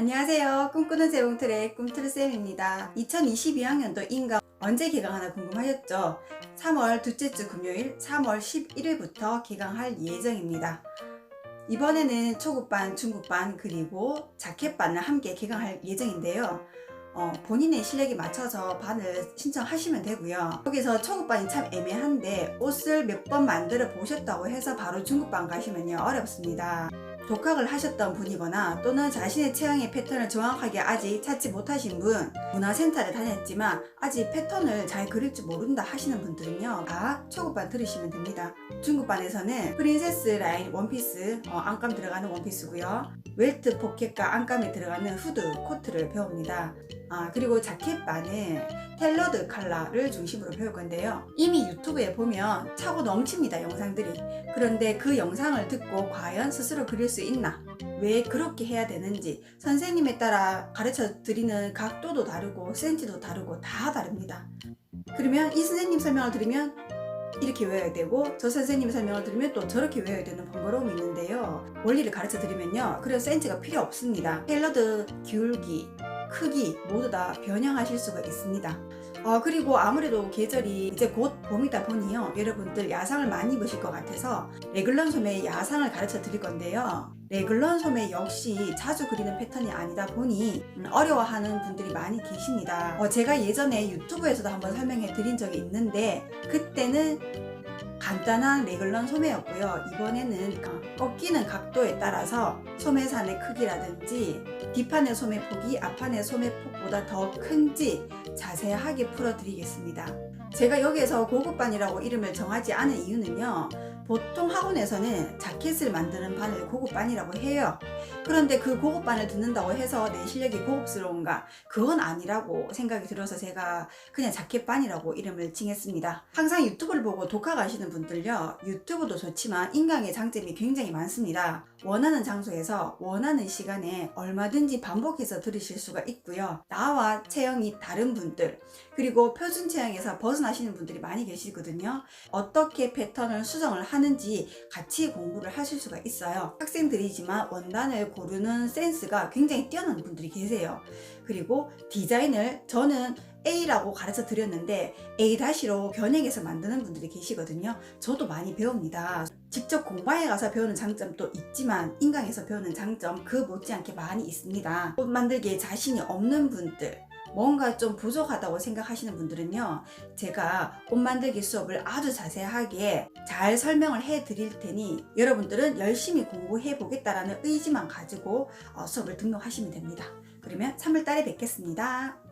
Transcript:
안녕하세요. 꿈꾸는 재봉틀의 꿈틀쌤입니다. 2022학년도 인강 언제 개강하나 궁금하셨죠? 3월 둘째 주 금요일 3월 11일부터 개강할 예정입니다. 이번에는 초급반, 중급반, 그리고 자켓반을 함께 개강할 예정인데요. 어, 본인의 실력에 맞춰서 반을 신청하시면 되고요. 여기서 초급반이 참 애매한데 옷을 몇 번 만들어 보셨다고 해서 바로 중급반 가시면요 어렵습니다. 독학을 하셨던 분이거나 또는 자신의 체형의 패턴을 정확하게 아직 찾지 못하신 분, 문화센터를 다녔지만 아직 패턴을 잘 그릴 줄 모른다 하시는 분들은요, 다 초급반 들으시면 됩니다. 중급반에서는 프린세스 라인 원피스, 어, 안감 들어가는 원피스고요. 웰트 포켓과 안감이 들어가는 후드, 코트를 배웁니다. 아, 그리고 자켓반은 텔러드 컬러를 중심으로 배울 건데요. 이미 유튜브에 보면 차고 넘칩니다, 영상들이. 그런데 그 영상을 듣고 과연 스스로 그릴 수 있나? 왜 그렇게 해야 되는지 선생님에 따라 가르쳐 드리는 각도도 다르고 센치도 다르고 다 다릅니다. 그러면 이 선생님 설명을 들으면 이렇게 외워야 되고 저 선생님 설명을 들으면 또 저렇게 외워야 되는 번거로움이 있는데요. 원리를 가르쳐 드리면요. 그런 센치가 필요 없습니다. 텔러드 기울기, 크기 모두 다 변형하실 수가 있습니다. 어, 그리고 아무래도 계절이 이제 곧 봄이다 보니요. 여러분들 야상을 많이 입으실 것 같아서 레글런 소매의 야상을 가르쳐 드릴 건데요. 레글런 소매 역시 자주 그리는 패턴이 아니다 보니 음, 어려워하는 분들이 많이 계십니다. 어, 제가 예전에 유튜브에서도 한번 설명해 드린 적이 있는데 그때는 간단한 레글런 소매였고요. 이번에는 꺾이는 각도에 따라서 소매산의 크기라든지 뒷판의 소매 폭이 앞판의 소매 폭보다 더 큰지 자세하게 풀어드리겠습니다. 제가 여기에서 고급반이라고 이름을 정하지 않은 이유는요. 보통 학원에서는 자켓을 만드는 반을 고급반이라고 해요. 그런데 그 고급반을 듣는다고 해서 내 실력이 고급스러운가? 그건 아니라고 생각이 들어서 제가 그냥 자켓반이라고 이름을 칭했습니다. 항상 유튜브를 보고 독학하시는 분들요. 유튜브도 좋지만 인강의 장점이 굉장히 많습니다. 원하는 장소에서 원하는 시간에 얼마든지 반복해서 들으실 수가 있고요. 나와 체형이 다른 분들, 그리고 표준 체형에서 벗어나시는 분들이 많이 계시거든요. 어떻게 패턴을 수정을 하는지 같이 공부를 하실 수가 있어요. 학생들이지만 원단 을 고르는 센스가 굉장히 뛰어난 분들이 계세요. 그리고 디자인을 저는 A라고 가르쳐 드렸는데 A-로 변형해서 만드는 분들이 계시거든요. 저도 많이 배웁니다. 직접 공방에 가서 배우는 장점도 있지만 인강에서 배우는 장점 그 못지않게 많이 있습니다. 옷 만들기에 자신이 없는 분들 뭔가 좀 부족하다고 생각하시는 분들은요, 제가 옷 만들기 수업을 아주 자세하게 잘 설명을 해 드릴 테니 여러분들은 열심히 공부해 보겠다라는 의지만 가지고 어, 수업을 등록하시면 됩니다. 그러면 3월 달에 뵙겠습니다.